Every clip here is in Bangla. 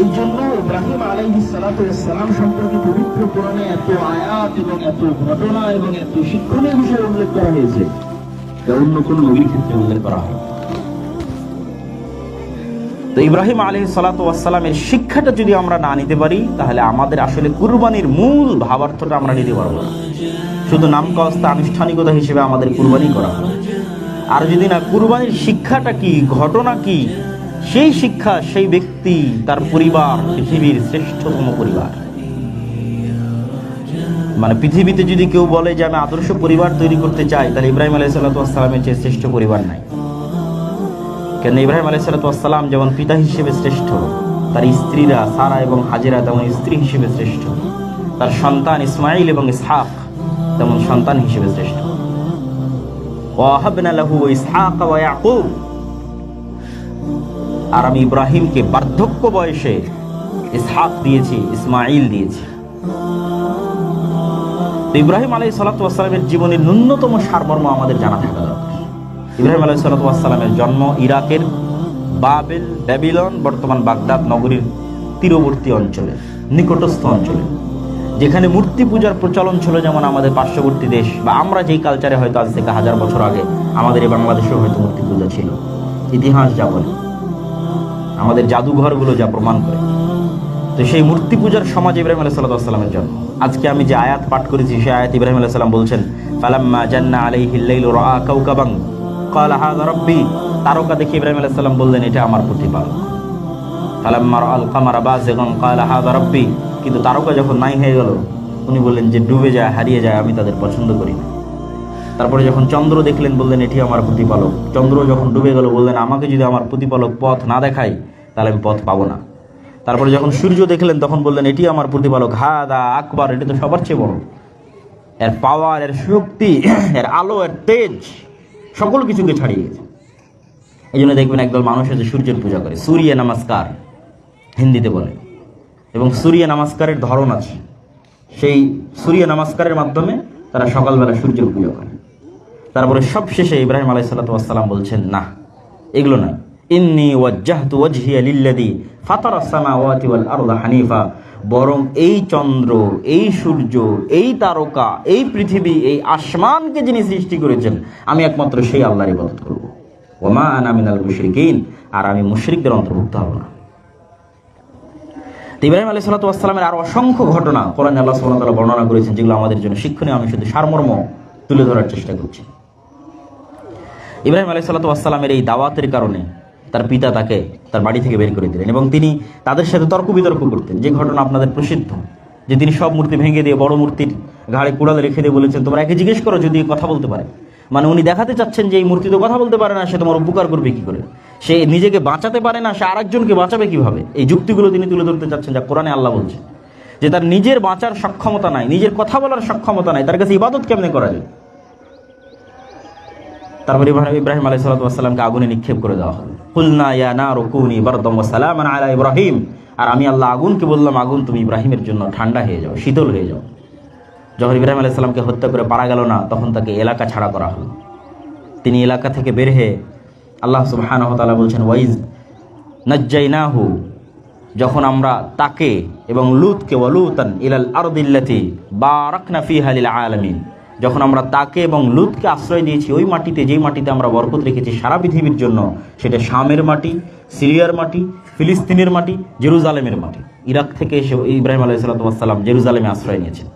এই জন্য ইব্রাহিম আলাইহি সালাম সম্পর্কে পবিত্র কোরআনে এত আয়াত এবং এত ঘটনা এবং এত শিক্ষণীয় বিষয় উল্লেখ করা হয়েছে। অন্য কোন নবীর ক্ষেত্রে উল্লেখ করা হয় তো ইব্রাহিম আলী সালাতামের শিক্ষাটা যদি আমরা না নিতে পারি, তাহলে আমাদের আসলে কুরবানির মূল ভাবার্থটা আমরা নিতে পারব না। শুধু নামকাস্তা আনুষ্ঠানিকতা হিসেবে আমাদের কুরবানি করা। আর যদি না, কুরবানির শিক্ষাটা কি, ঘটনা কি সেই শিক্ষা সেই ব্যক্তি তার পরিবার, পৃথিবীর শ্রেষ্ঠতম পরিবার। মানে পৃথিবীতে যদি কেউ বলে যে আমি আদর্শ পরিবার তৈরি করতে চাই, তাহলে ইব্রাহিম আলাই সাল্লাতামের চেয়ে শ্রেষ্ঠ পরিবার নাই। কেন ইব্রাহিম আলাই সাল্লাতাম যেমন পিতা হিসেবে শ্রেষ্ঠ, তার স্ত্রীরা সারা এবং হাজিরা তেমন স্ত্রী হিসেবে শ্রেষ্ঠ। তার সন্তান ইসমাইল এবং ইসহাক তেমন সন্তান হিসেবে শ্রেষ্ঠ। ওয়াহাবনা লাহু ইসহাক ওয়া ইয়াকুব আর আমি ইব্রাহিমকে বার্ধক্য বয়সে ইসহাক দিয়েছি ইসমাইল দিয়েছি। ইব্রাহিম আলাই সালাতামের জীবনের ন্যূনতম সারমর্ম আমাদের জানা থাকা দরকার। ইব্রাহিম আলাই সালাতামের জন্ম ইরাকের বাবেল, ব্যাবিলন, বর্তমান বাগদাদ নগরীর তীরবর্তী অঞ্চলে, নিকটস্থ অঞ্চলে, যেখানে মূর্তি পূজার প্রচলন ছিল যেমন আমাদের পার্শ্ববর্তী দেশ, বা আমরা যেই কালচারে হয়তো আজ থেকে হাজার বছর আগে আমাদের এই বাংলাদেশেও হয়তো মূর্তি পূজা ছিল। ইতিহাস যা বলে। আমাদের জাদুঘরগুলো যা প্রমাণ করে। তো সেই মূর্তি পূজার সমাজ ইব্রাহিম আলাহ সাল্লামের জন্য আজকে আমি যে আয়াত পাঠ করেছি, সেই আয়াত ইব্রাহিম আলাহ সাল্লাম বলছেন, ফালাম্মা জান্না আলাইহি লাইলু রাআ কাওকাবান। ক্বালা হাযা রাব্বি, তারকা দেখে ইব্রাহিম আলাইহিস সালাম বললেন, এটা আমার প্রতিপালক। ফালাম্মা আল কামারা বাযিগান, ক্বালা হাযা রাব্বি। কিন্তু তারকা যখন নাই হয়ে গেল, উনি বললেন যে, ডুবে যায়, হারিয়ে যায়, আমি তাদের পছন্দ করি না। তারপরে যখন চন্দ্র দেখলেন, বললেন, এটি আমার প্রতিপালক। চন্দ্র যখন ডুবে গেল, বললেন, আমাকে যদি আমার প্রতিপালক পথ না দেখায় তাহলে আমি পথ পাবো না। তারপরে যখন সূর্য দেখলেন, তখন বললেন, এটি আমার প্রতিপালক। হা দা আকবর, এটি তো সবার চেয়ে বড়। এর পাওয়ার এর শক্তি, এর আলো, এর তেজ, সকল কিছুকে ছাড়িয়ে গেছে এই জন্য দেখবেন একদল মানুষ আছে সূর্যের পূজা করে। সূর্য নমস্কার, হিন্দিতে বলে। এবং সূর্য নমস্কারের ধরন আছে। সেই সূর্য নমস্কারের মাধ্যমে তারা সকালবেলা সূর্যের পূজা করে। তারপরে সব শেষে ইব্রাহিম আলাই সাল্লাতাম বলছেন, না, এগুলো নয়। ইন্নি ওয়াজ্জাহতু ওয়াজহিয়া লিল্লাযী ফাতারা সামাওয়াতি ওয়াল আরদা হানিফা। বরং এই চন্দ্র, এই সূর্য, এই তারকা, এই পৃথিবী, এই আসমানকে যিনি সৃষ্টি করেছেন, আমি একমাত্র সেই আল্লাহর ইবাদত করব। ওমা আনা মিনাল মুশরিকিন, আর আমি মুশরিকদের অন্তর্ভুক্ত হব না। ইব্রাহিম আলী সাল্লাতামের আরও অসংখ্য ঘটনা কোরআন আল্লাহ সাল্লাহ বর্ণনা করেছেন, যেগুলো আমাদের জন্য শিক্ষণীয়। আমি শুধু সারমর্ম তুলে ধরার চেষ্টা করছি। ইব্রাহিম আলাই সাল্লাতামের এই দাওয়াতের কারণে তার পিতা তাকে তার বাড়ি থেকে বের করে দিলেন এবং তিনি তাদের সাথে তর্ক বিতর্ক করতেন। যে ঘটনা আপনাদের প্রসিদ্ধ, যে তিনি সব মূর্তি ভেঙে দিয়ে বড় মূর্তির ঘাড়ে কুড়ালে রেখে দিয়ে বলেছেন, তোমরা একে জিজ্ঞেস করো যদি কথা বলতে পারে। মানে উনি দেখাতে চাচ্ছেন যে এই মূর্তি তো কথা বলতে পারে না, সে তোমার উপকার করবে কি করে? সে নিজেকে বাঁচাতে পারে না, সে আরেকজনকে বাঁচাবে কীভাবে? এই যুক্তিগুলো তিনি তুলে ধরতে চাচ্ছেন যা কোরআনে আল্লাহ বলছে। যে তার নিজের বাঁচার সক্ষমতা নাই, নিজের কথা বলার সক্ষমতা নাই, তার কাছে ইবাদত কেমনে করা যায়? তারপর ইব্রাহিম ইব্রাহিম আলাই সালাতামকে আগুনে নিক্ষেপ করে দেওয়া হলো। কুলনা না রকুনি বারদম সালাম আলা ইব্রাহিম। আর আমি আল্লাহ আগুনকে বললাম, আগুন তুমি ইব্রাহিমের জন্য ঠান্ডা হয়ে যাও, শীতল হয়ে যাও। যখন ইব্রাহিম আলাই সাল্লামকে হত্যা করে পারা গেল না, তখন তাকে এলাকা ছাড়া করা হলো। তিনি এলাকা থেকে বের হয়ে আল্লাহ সুবহানাহু ওয়া তাআলা বলছেন, ওয়াইজ নাজ্জাইনাহু। যখন আমরা তাকে এবং লুতকে ওয়ালুতান ইলাল আরদিল্লাতি বারাকনা ফিহা লিল আলামিন। যখন আমরা তাকে এবং লুতকে আশ্রয় দিয়েছি ওই মাটিতে, যেই মাটিতে আমরা বরকত রেখেছি সারা পৃথিবীর জন্য, সেটা শামের মাটি, সিরিয়ার মাটি, ফিলিস্তিনের মাটি, জেরুজালেমের মাটি। ইরাক থেকে এসে ইব্রাহিম ওয়াস জেরুজালেমে আশ্রয় নিয়েছেন।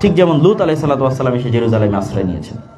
ঠিক যেমন লুত ওয়াস এসে জেরুজালেমে আশ্রয় নিয়েছেন।